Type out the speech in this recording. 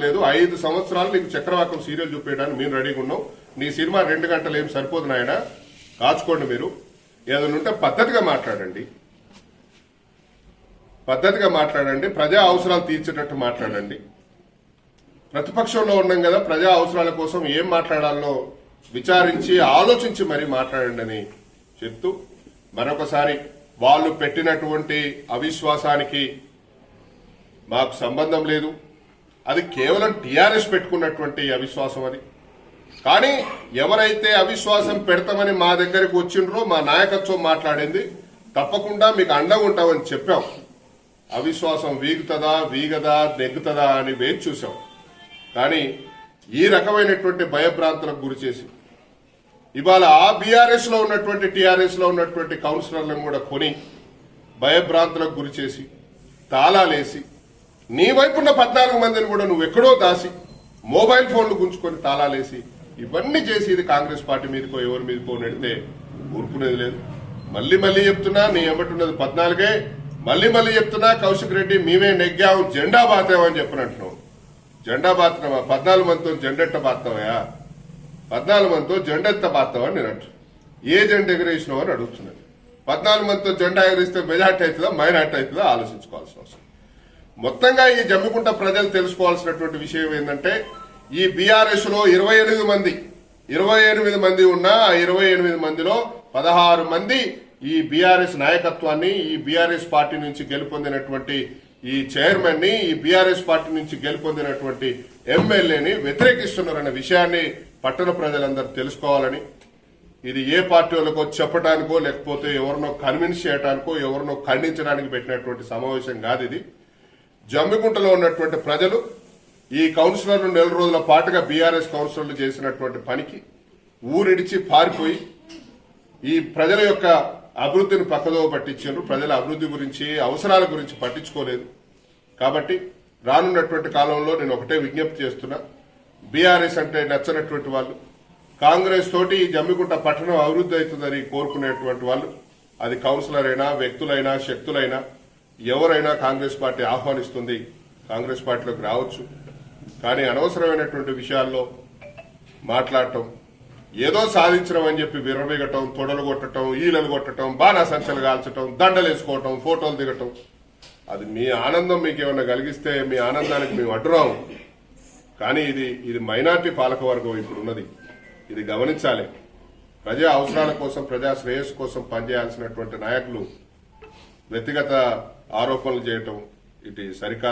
లేదు. ఐదు సంవత్సరాలు నీకు చక్రవాకం సీరియల్ చూపించడానికి మేము రెడీగా ఉన్నాం. నీ సినిమా రెండు గంటలు ఏం సరిపోదు నాయన. కాచుకోండి మీరు. ఏదైనా ఉంటే పద్ధతిగా మాట్లాడండి. పద్ధతిగా మాట్లాడండి. ప్రజా అవసరాలు తీర్చేటట్టు మాట్లాడండి. ప్రతిపక్షంలో ఉన్నాం కదా ప్రజా అవసరాల కోసం ఏం మాట్లాడాలో విచారించి ఆలోచించి మరి మాట్లాడండి అని చెప్తూ మరొకసారి వాళ్ళు పెట్టినటువంటి అవిశ్వాసానికి మాకు సంబంధం లేదు. అది కేవలం టీఆర్ఎస్ పెట్టుకున్నటువంటి అవిశ్వాసం అది. కానీ ఎవరైతే అవిశ్వాసం పెడతామని మా దగ్గరికి వచ్చిండ్రో మా నాయకత్వం మాట్లాడింది తప్పకుండా మీకు అండగా ఉంటామని చెప్పాం. అవిశ్వాసం వీగుతుందా వీగదా నెగ్గుతుందా అని వేచి చూసాం. కానీ ఈ రకమైనటువంటి భయభ్రాంతులకు గురి చేసి ఇవాళ ఆ బీఆర్ఎస్లో ఉన్నటువంటి టీఆర్ఎస్లో ఉన్నటువంటి కౌన్సిలర్లను కూడా కొని భయభ్రాంతులకు గురి చేసి తాళాలేసి నీ వైపున్న పద్నాలుగు మందిని కూడా నువ్వు ఎక్కడో దాసి మొబైల్ ఫోన్లు గుంజుకొని తాళాలేసి ఇవన్నీ చేసి ఇది కాంగ్రెస్ పార్టీ మీదకో ఎవరి మీదకో నెడితే ఊరుకునేది లేదు. మళ్ళీ మళ్ళీ చెప్తున్నా నీ ఎమ్మటున్నది పద్నాలుగే. మళ్ళీ మళ్ళీ చెప్తున్నా కౌశిక్ రెడ్డి మేమే నెగ్గాము జెండా బాతామని చెప్పినట్టున్నావు జెండా బాతున్నావా పద్నాలుగు మందితో జెండెట్ట బాతావా పద్నాలుగు మందితో జెండెత్త ఎత్త నేను అంటు ఏ జెండా ఎగరేసినావు అని అడుగుతున్నాను పద్నాలుగు మందితో జెండా ఎగరేస్తే మెజార్టీ అవుతుందా మైనార్టీ అవుతుందా? ఆలోచించుకోవాల్సిన అవసరం. మొత్తంగా ఈ జమ్మికుంట ప్రజలు తెలుసుకోవాల్సినటువంటి విషయం ఏంటంటే ఈ బీఆర్ఎస్లో ఇరవై ఎనిమిది మంది ఇరవై ఎనిమిది మంది ఉన్న ఆ ఇరవై ఎనిమిది మందిలో పదహారు మంది ఈ బీఆర్ఎస్ నాయకత్వాన్ని ఈ బీఆర్ఎస్ పార్టీ నుంచి గెలుపొందినటువంటి ఈ చైర్మన్ని ఈ బీఆర్ఎస్ పార్టీ నుంచి గెలుపొందినటువంటి ఎమ్మెల్యేని వ్యతిరేకిస్తున్నారనే విషయాన్ని పట్టణ ప్రజలందరూ తెలుసుకోవాలని ఇది ఏ పార్టీ వాళ్ళకో చెప్పడానికో లేకపోతే ఎవరినో కన్విన్స్ చేయడానికో ఎవరినో ఖండించడానికి పెట్టినటువంటి సమావేశం కాదు ఇది. జమ్మిగుంటలో ఉన్నటువంటి ప్రజలు ఈ కౌన్సిలర్లు నెల రోజుల పాటుగా బీఆర్ఎస్ కౌన్సిలర్లు చేసినటువంటి పనికి ఊరిడిచి పారిపోయి ఈ ప్రజల యొక్క అభివృద్ధిని పక్కదో పట్టించారు. ప్రజల అభివృద్ధి గురించి అవసరాల గురించి పట్టించుకోలేదు. కాబట్టి రానున్నటువంటి కాలంలో నేను ఒకటే విజ్ఞప్తి చేస్తున్నా. బీఆర్ఎస్ అంటే నచ్చనటువంటి వాళ్ళు కాంగ్రెస్ తోటి జమ్మికుంట పట్టణం అభివృద్ధి అవుతుందని కోరుకునేటువంటి వాళ్ళు అది కౌన్సిలర్ అయినా వ్యక్తులైనా శక్తులైనా ఎవరైనా కాంగ్రెస్ పార్టీ ఆహ్వానిస్తుంది కాంగ్రెస్ పార్టీలోకి రావచ్చు. కానీ అనవసరమైనటువంటి విషయాల్లో మాట్లాడటం ఏదో సాధించడం అని చెప్పి విర్రవేగటం తొడలు కొట్టడం ఈలలు కొట్టడం బాణాసంచలు కాల్చడం కాల్చటం దండలు వేసుకోవటం ఫోటోలు దిగటం అది మీ ఆనందం మీకు ఏమైనా కలిగిస్తే మీ ఆనందానికి మేము అడ్డురాము. కానీ ఇది ఇది మైనార్టీ పాలకవర్గం ఇప్పుడు ఉన్నది ఇది గమనించాలి. ప్రజా అవసరాల కోసం ప్రజా శ్రేయస్సు కోసం పనిచేయాల్సినటువంటి నాయకులు వ్యక్తిగత ఆరోపణలు చేయటం ఇది సరికాదు